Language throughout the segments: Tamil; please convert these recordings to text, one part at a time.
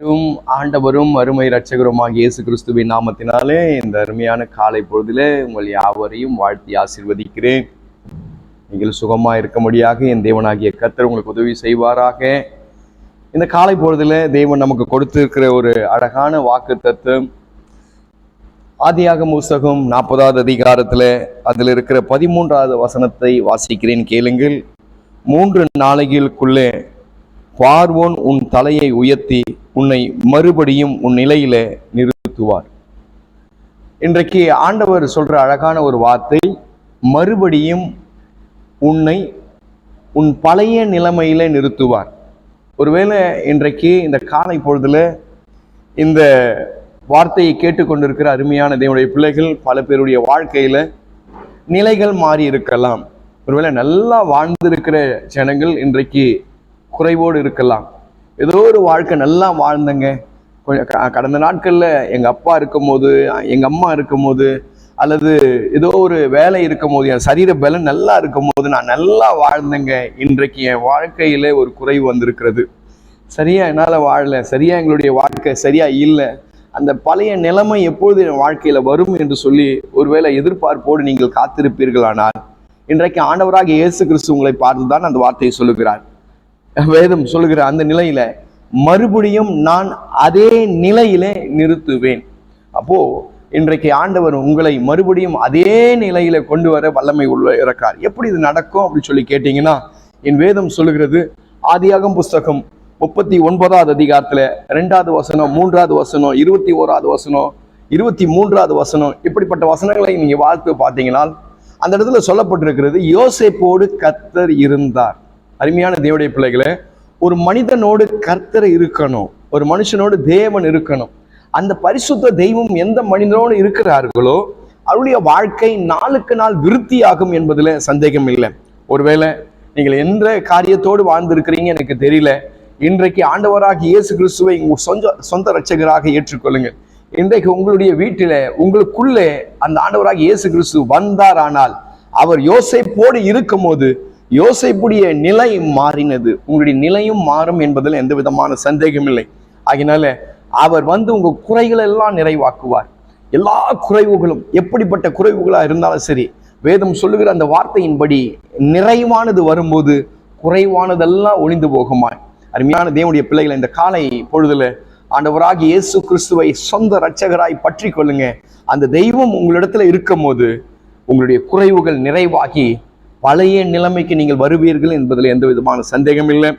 மற்றும் ஆண்டவரும் அருமை இரட்சகருமாகிய இயேசு கிறிஸ்துவின் நாமத்தினாலே இந்த அருமையான காலை பொழுதிலே உங்கள் யாவரையும் வாழ்த்தி ஆசிர்வதிக்கிறேன். நீங்கள் சுகமாக இருக்கும்படியாக என் தேவனாகிய கத்தர் உங்களுக்கு உதவி செய்வாராக. இந்த காலை பொழுதில் தேவன் நமக்கு கொடுத்திருக்கிற ஒரு அழகான வாக்கு தத்துவம். ஆதியாக புஸ்தகம் நாற்பதாவது அதிகாரத்தில் அதில் இருக்கிற பதிமூன்றாவது வசனத்தை வாசிக்கிறேன் கேளுங்கள். மூன்று நாளைகளுக்குள்ளே பார்வோன் உன் தலையை உயர்த்தி உன்னை மறுபடியும் உன் நிலையில நிறுத்துவார். இன்றைக்கு ஆண்டவர் சொல்ற அழகான ஒரு வார்த்தை மறுபடியும் உன்னை உன் பழைய நிலைமையில நிறுத்துவார். ஒருவேளை இன்றைக்கு இந்த காலை பொழுதுல இந்த வார்த்தையை கேட்டுக்கொண்டிருக்கிற அருமையான தேவனுடைய பிள்ளைகள் பல பேருடைய வாழ்க்கையில நிலைகள் மாறி இருக்கலாம். ஒருவேளை நல்லா வாழ்ந்திருக்கிற ஜனங்கள் இன்றைக்கு குறைவோடு இருக்கலாம். ஏதோ ஒரு வாழ்க்கை நல்லா வாழ்ந்தங்க. கொஞ்சம் கடந்த நாட்களில் எங்கள் அப்பா இருக்கும்போது எங்கள் அம்மா இருக்கும்போது அல்லது ஏதோ ஒரு வேலை இருக்கும்போது என் சரீர பலம் நல்லா இருக்கும்போது நான் நல்லா வாழ்ந்தேங்க. இன்றைக்கு என் வாழ்க்கையில ஒரு குறைவு வந்திருக்கிறது. சரியா என்னால் வாழல சரியா எங்களுடைய வாழ்க்கை சரியா இல்லை. அந்த பழைய நிலைமை எப்பொழுது என் வாழ்க்கையில வரும் என்று சொல்லி ஒருவேளை எதிர்பார்ப்போடு நீங்கள் காத்திருப்பீர்களானால் இன்றைக்கு ஆண்டவராக இயேசு கிறிஸ்து உங்களை பார்த்து தான் அந்த வார்த்தையை சொல்லுகிறார். வேதம் சொல்லுகிற அந்த நிலையில மறுபடியும் நான் அதே நிலையிலே நிறுத்துவேன். அப்போ இன்றைக்கு ஆண்டவர் உங்களை மறுபடியும் அதே நிலையில கொண்டு வர வல்லமை உள்ள இறக்கார். எப்படி இது நடக்கும் அப்படின்னு சொல்லி கேட்டீங்கன்னா என் வேதம் சொல்லுகிறது ஆதியாகம் புஸ்தகம் முப்பத்தி ஒன்பதாவது அதிகாரத்துல ரெண்டாவது வசனம் மூன்றாவது வசனம் இருபத்தி ஓராவது வசனம் இருபத்தி மூன்றாவது வசனம் இப்படிப்பட்ட வசனங்களை நீங்க வாழ்த்து பார்த்தீங்கன்னா அந்த இடத்துல சொல்லப்பட்டிருக்கிறது யோசேப்போடு கத்தர் இருந்தார். அருமையான தேவடைய பிள்ளைகளே ஒரு மனிதனோடு கர்த்தர் இருக்கணும். ஒரு மனுஷனோடு தேவன் இருக்கணும். அந்த பரிசுத்த தெய்வம் எந்த மனிதனோடு இருக்கிறார்களோ அவருடைய வாழ்க்கை நாளுக்கு நாள் விருத்தியாகும் என்பதில் சந்தேகம் இல்லை. ஒருவேளை நீங்கள் எந்த காரியத்தோடு வாழ்ந்திருக்கிறீங்க எனக்கு தெரியல. இன்றைக்கு ஆண்டவராக இயேசு கிறிஸ்துவை உங்கள் சொந்த சொந்த ரட்சகராக ஏற்றுக்கொள்ளுங்கள். இன்றைக்கு உங்களுடைய வீட்டில் உங்களுக்குள்ளே அந்த ஆண்டவராக இயேசு கிறிஸ்து வந்தாரானால் அவர் யோசைப்போடு இருக்கும்போது யோசைப்புடைய நிலை மாறினது. உங்களுடைய நிலையும் மாறும் என்பதில் எந்த விதமான சந்தேகம் இல்லை. ஆகினால அவர் வந்து உங்க குறைகளை எல்லாம் நிறைவாக்குவார். எல்லா குறைவுகளும் எப்படிப்பட்ட குறைவுகளா இருந்தாலும் சரி வேதம் சொல்லுகிற அந்த வார்த்தையின்படி நிறைவானது வரும்போது குறைவானதெல்லாம் ஒளிந்து போகுமாய் அருமையான தேவனுடைய பிள்ளைகளை இந்த காலை பொழுதுல ஆண்டவராகி இயேசு கிறிஸ்துவை சொந்த இரட்சகராய் பற்றி கொள்ளுங்க. அந்த தெய்வம் உங்களிடத்துல இருக்கும்போது உங்களுடைய குறைவுகள் நிறைவாகி பழைய நிலைமைக்கு நீங்கள் வருவீர்கள் என்பதில் எந்த விதமான சந்தேகம் இல்லை.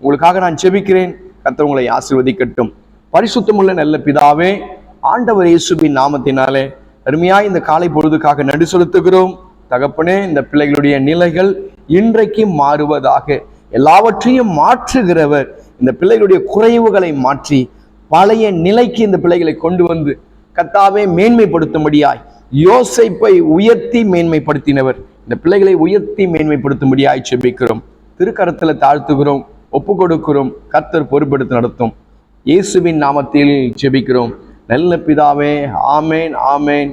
உங்களுக்காக நான் செபிக்கிறேன் கர்த்தர் உங்களை ஆசீர்வதிக்கட்டும். பரிசுத்தமுள்ள நல்ல பிதாவே ஆண்டவர் இயேசுவின் நாமத்தினாலே அருமையாய் இந்த காலை பொழுதுக்காக நடு செலுத்துகிறோம். தகப்பனே இந்த பிள்ளைகளுடைய நிலைகள் இன்றைக்கு மாறுவதாக எல்லாவற்றையும் மாற்றுகிறவர். இந்த பிள்ளைகளுடைய குறைவுகளை மாற்றி பழைய நிலைக்கு இந்த பிள்ளைகளை கொண்டு வந்து கத்தாவே மேன்மைப்படுத்தும்படியாய் யோசைப்பை உயர்த்தி மேன்மைப்படுத்தினவர். இந்த பிள்ளைகளை உயர்த்தி மேன்மைப்படுத்தும்படியாய் செபிக்கிறோம். திருக்கரத்தில் தாழ்த்துகிறோம் ஒப்பு கொடுக்கிறோம் கர்த்தர் பொறுப்பெடுத்து நடத்தும். இயேசுவின் நாமத்தில் செபிக்கிறோம். நல்ல பிதாவே ஆமேன் ஆமேன்.